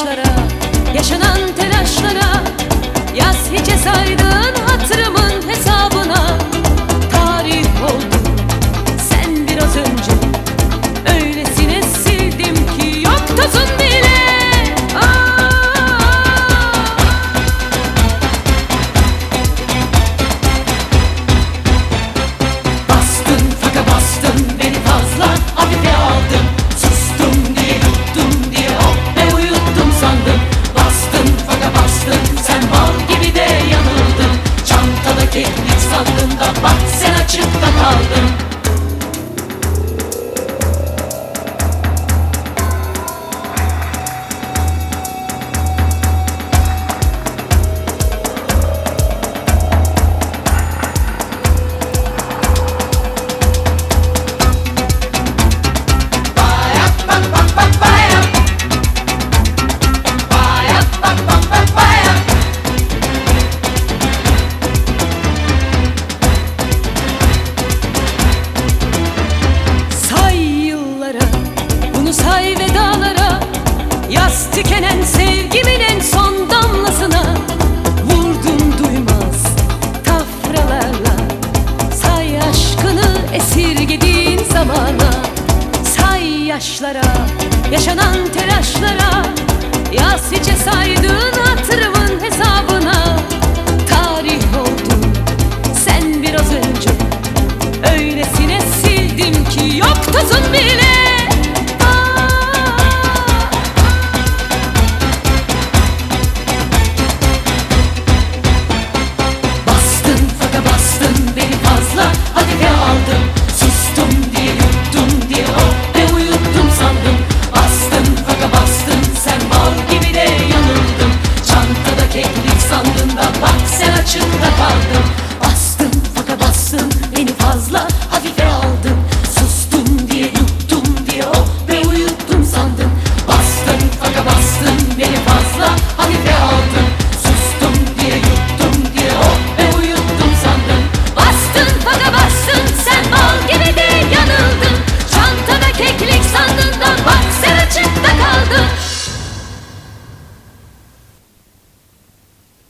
taşlara Yaşanan telaşlara Yaz hiç saydığın hatırımın hesabı. yaşlara Yaşanan telaşlara. fazla. Hafif